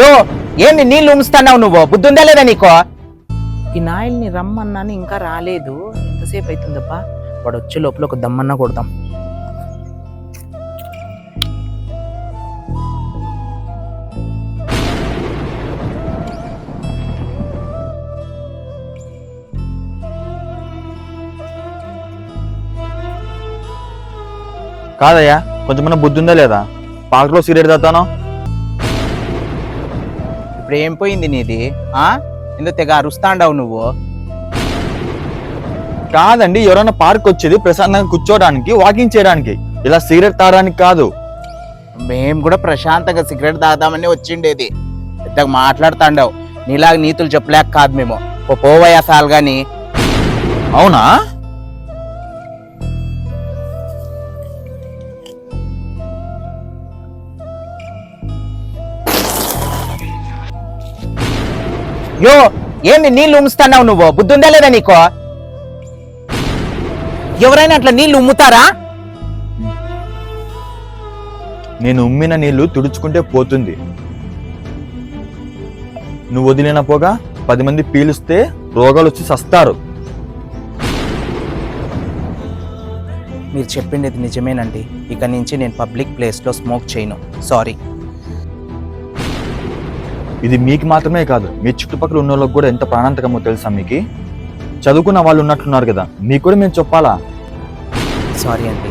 యో ఏంది నీళ్ళు ఉమ్ముస్తున్నావు నువ్వు? బుద్ధి ఉందా లేదా నీకు? ఈ నాయల్ని రమ్మన్నాను ఇంకా రాలేదు. ఎంతసేపు అవుతుందబ్బా వాడు వచ్చే లోపల ఒక దమ్మన్న కొడదాం. కాదయ్యా కొంచెమన్నా బుద్ధి ఉందా లేదా? పార్క్లో సిగరెట్ తాతాను ఇప్పుడు ఏం పోయింది నీది? ఆ? ఎందుకు తెగ అరుస్తాండావు నువ్వు. కాదండి ఎవరైనా పార్క్ వచ్చేది ప్రశాంతంగా కూర్చోడానికి వాకింగ్ చేయడానికి. ఇలా సిగరెట్ తాగడానికి కాదు. మేము కూడా ప్రశాంతంగా సిగరెట్ తాగుదామని వచ్చిండేది. పెద్దగా మాట్లాడుతాండావు. నీలాగా నీతులు చెప్పలేక కాదు మేము. ఓ పోవయ్యా సాల్ గాని. అవునా? యో ఏంది నీళ్ళు ఉమ్ముస్తున్నావు నువ్వు? బుద్ధి ఉందా లేదా నీకు? ఎవరైనా అట్లా నీళ్ళు ఉమ్ముతారా? నేను ఉమ్మిన నీళ్ళు తుడుచుకుంటే పోతుంది. నువ్వు వదిలిన పోగా? పది మంది పీలిస్తే రోగాలు వచ్చి సస్తారు. మీరు చెప్పిండేది నిజమేనండి. ఇక నుంచి నేను పబ్లిక్ ప్లేస్లో స్మోక్ చేయను. సారీ. ఇది మీకు మాత్రమే కాదు మీ చుట్టుపక్కల ఉన్న వాళ్ళకి కూడా ఎంత ప్రాణాంతకమో తెలుసా మీకు? చదువుకున్న వాళ్ళు ఉన్నట్లున్నారు కదా మీకు కూడా మేము చెప్పాలా? సారీ అండి